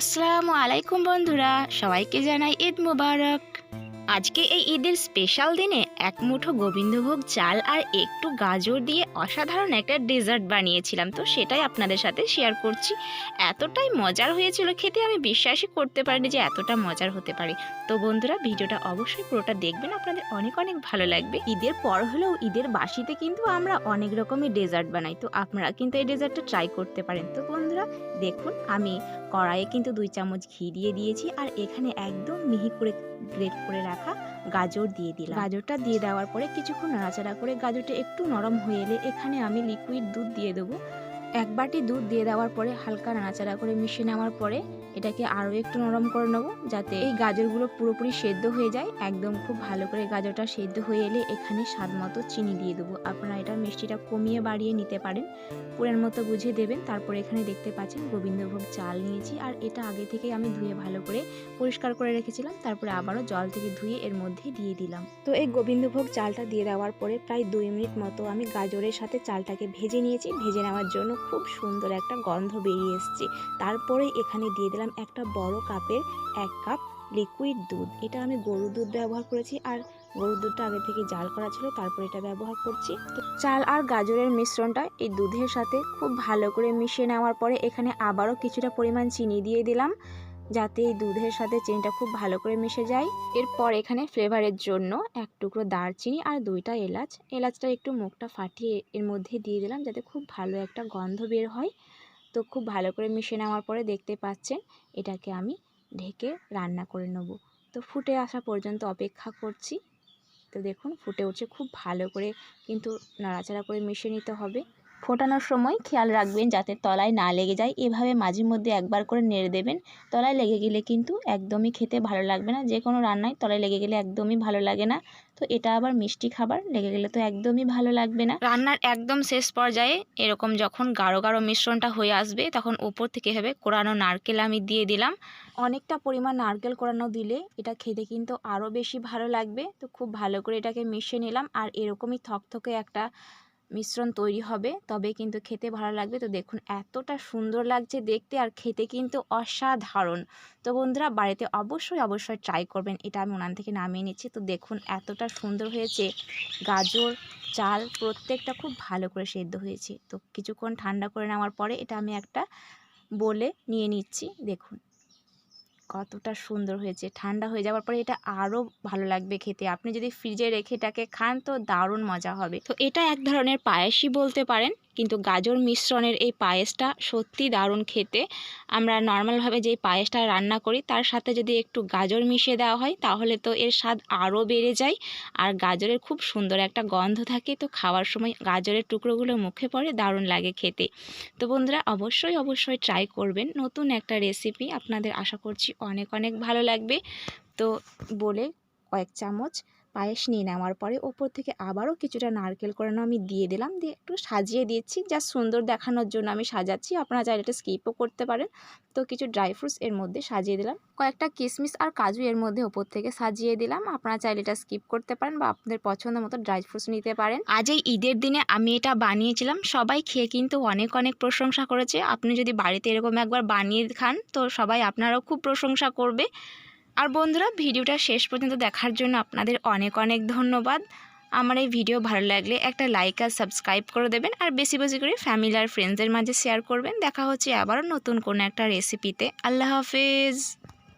আসসালামু আলাইকুম বন্ধুরা, সবাইকে জানাই ঈদ মুবারক। আজকে এই ঈদের স্পেশাল দিনে এক মুঠো গোবিন্দভোগ চাল আর একটু গাজর দিয়ে অসাধারণ একটা ডেজার্ট বানিয়েছিলাম। তো সেটাই আপনাদের সাথে শেয়ার করছি। এতটাই মজার হয়েছিল খেতে, আমি বিশ্বাসই করতে পারিনি যে এতটা মজার হতে পারে। তো বন্ধুরা, ভিডিওটা অবশ্যই পুরোটা দেখবেন, আপনাদের অনেক অনেক ভালো লাগবে। ঈদের পর হলেও ঈদের বাসিতে কিন্তু আমরা অনেক রকমের ডেজার্ট বানাই। তো আপনারা কিন্তু এই ডেজার্টটা ট্রাই করতে পারেন। তো বন্ধুরা, দেখুন, আমি কড়াইয়ে কিন্তু দুই চামচ ঘি দিয়ে দিয়েছি আর এখানে একদম মিহি করে গ্রেট করে রাখা গাজর দিয়ে দিলাম। গাজরটা দিয়ে দেওয়ার পরে কিছুক্ষণ নাড়াচাড়া করে গাজরটা একটু নরম হয়ে এলে এখানে আমি লিকুইড দুধ দিয়ে দেবো। এক বাটি দুধ দিয়ে দেওয়ার পরে হালকা নাড়াচাড়া করে মিশিয়ে নেওয়ার পরে এটাকে আরও একটু নরম করে নেব, যাতে এই গাজরগুলো পুরোপুরি সেদ্ধ হয়ে যায়। একদম খুব ভালো করে গাজরটা সেদ্ধ হয়ে এলে এখানে স্বাদ মতো চিনি দিয়ে দেবো। আপনারা এটা মিষ্টিটা কমিয়ে বাড়িয়ে নিতে পারেন, পুরের মতো বুঝিয়ে দেবেন। তারপরে এখানে দেখতে পাচ্ছেন গোবিন্দভোগ চাল নিয়েছি। আর এটা আগে থেকে আমি ধুয়ে ভালো করে পরিষ্কার করে রেখেছিলাম। তারপরে আবারও জল থেকে ধুয়ে এর মধ্যে দিয়ে দিলাম। তো এই গোবিন্দভোগ চালটা দিয়ে দেওয়ার পরে প্রায় দুই মিনিট মতো আমি গাজরের সাথে চালটাকে ভেজে নিয়েছি। ভেজে নেওয়ার জন্য খুব সুন্দর একটা গন্ধ বেরিয়ে এসছে। তারপরে এখানে দিয়ে দিলাম একটা বড় কাপের এক কাপ লিকুইড দুধ। এটা আমি গরুর দুধ ব্যবহার করেছি আর গরুর দুধটা আগে থেকে জাল করা ছিল, তারপর এটা ব্যবহার করছি। তো চাল আর গাজরের মিশ্রণটা এই দুধের সাথে খুব ভালো করে মিশিয়ে নেওয়ার পরে এখানে আবারও কিছুটা পরিমাণ চিনি দিয়ে দিলাম। যাতে এই দুধের সাথে চিনিটা খুব ভালো করে মিশে যায়। এরপর এখানে ফ্লেভারের জন্য এক টুকরো দারচিনি আর দুইটা এলাচ। এলাচটা একটু মুখটা ফাটিয়ে এর মধ্যে দিয়ে দিলাম যাতে খুব ভালো একটা গন্ধ বের হয়। তো খুব ভালো করে মিশিয়ে নেওয়ার পরে দেখতে পাচ্ছেন, এটাকে আমি ঢেকে রান্না করে নেব। তো ফুটে আসা পর্যন্ত অপেক্ষা করছি। তো দেখুন, ফুটে উঠছে, খুব ভালো করে কিন্তু নাড়াচাড়া করে মিশিয়ে নিতে হবে। ফোটানোর সময় খেয়াল রাখবেন যাতে তলায় না লেগে যায়। এভাবে মাঝে মধ্যে একবার করে নেড়ে দেবেন। তলায় লেগে গেলে কিন্তু একদমই খেতে ভালো লাগবে না। যে কোনো রান্নায় তলায় লেগে গেলে একদমই ভালো লাগে না। তো এটা আবার মিষ্টি খাবার লেগে গেলে তো একদমই ভালো লাগবে না। রান্নার একদম শেষ পর্যায়ে এরকম যখন গাঢ় গাঢ় মিশ্রণটা হয়ে আসবে তখন ওপর থেকে হবে কোরানো নারকেল আমি দিয়ে দিলাম। অনেকটা পরিমাণ নারকেল কোরানো দিলে এটা খেতে কিন্তু আরও বেশি ভালো লাগবে। তো খুব ভালো করে এটাকে মিশিয়ে নিলাম। আর এরকমই থকথকে একটা মিশ্রণ তৈরি হবে, তবে কিন্তু খেতে ভালো লাগবে। তো দেখুন, এতটা সুন্দর লাগছে দেখতে আর খেতে কিন্তু অসাধারণ। তো বন্ধুরা, বাড়িতে অবশ্যই অবশ্যই ট্রাই করবেন। এটা আমি উনান থেকে নামিয়ে নিচ্ছি। তো দেখুন, এতটা সুন্দর হয়েছে। গাজর, চাল প্রত্যেকটা খুব ভালো করে সেদ্ধ হয়েছে। তো কিছুক্ষণ ঠান্ডা করে নেওয়ার পরে এটা আমি একটা বলে নিয়ে নিচ্ছি। দেখুন। কতটা সুন্দর হয়েছে, ঠান্ডা হয়ে যাওয়ার পরে এটা আরও ভালো লাগবে খেতে। আপনি যদি ফ্রিজে রেখে এটাকে খান তো দারুণ মজা হবে। তো এটা এক ধরনের পায়েসই বলতে পারেন। কিন্তু গাজর মিশ্রণের এই পায়েসটা সত্যি দারুণ খেতে। আমরা নর্মালভাবে যেই পায়েসটা রান্না করি, তার সাথে যদি একটু গাজর মিশিয়ে দেওয়া হয়, তাহলে তো এর স্বাদ আরও বেড়ে যায়। আর গাজরের খুব সুন্দর একটা গন্ধ থাকে, তো খাওয়ার সময় গাজরের টুকরোগুলো মুখে পড়ে দারুণ লাগে খেতে। তো বন্ধুরা, অবশ্যই অবশ্যই ট্রাই করবেন। নতুন একটা রেসিপি আপনাদের আশা করছি অনেক অনেক ভালো লাগবে। তো বলে কয়েক চামচ পায়েস নিয়ে নেওয়ার পরে ওপর থেকে আবারও কিছুটা নারকেল কোরানো আমি দিয়ে দিলাম, দিয়ে একটু সাজিয়ে দিচ্ছি যা সুন্দর দেখানোর জন্য আমি সাজাচ্ছি, আপনারা চাইলে এটা স্কিপও করতে পারেন। তো কিছু ড্রাই ফ্রুটস এর মধ্যে সাজিয়ে দিলাম। কয়েকটা কিশমিশ আর কাজু এর মধ্যে ওপর থেকে সাজিয়ে দিলাম। আপনারা চাইলে এটা স্কিপ করতে পারেন বা আপনাদের পছন্দ মতো ড্রাই ফ্রুটস নিতে পারেন। আজ এই ঈদের দিনে আমি এটা বানিয়েছিলাম। সবাই খেয়ে কিন্তু অনেক অনেক প্রশংসা করেছে। আপনি যদি বাড়িতে এরকম একবার বানিয়ে খান, তো সবাই আপনারাও খুব প্রশংসা করবে। আর বন্ধুরা, ভিডিওটা শেষ পর্যন্ত দেখার জন্য আপনাদের অনেক অনেক ধন্যবাদ। আমার এই ভিডিও ভালো লাগলে একটা লাইক আর সাবস্ক্রাইব করে দেবেন আর বেশি বেশি করে ফ্যামিলি আর ফ্রেন্ডসদের মাঝে শেয়ার করবেন। দেখা হচ্ছে আবারও নতুন কোনো একটা রেসিপিতে আল্লাহ হাফেজ।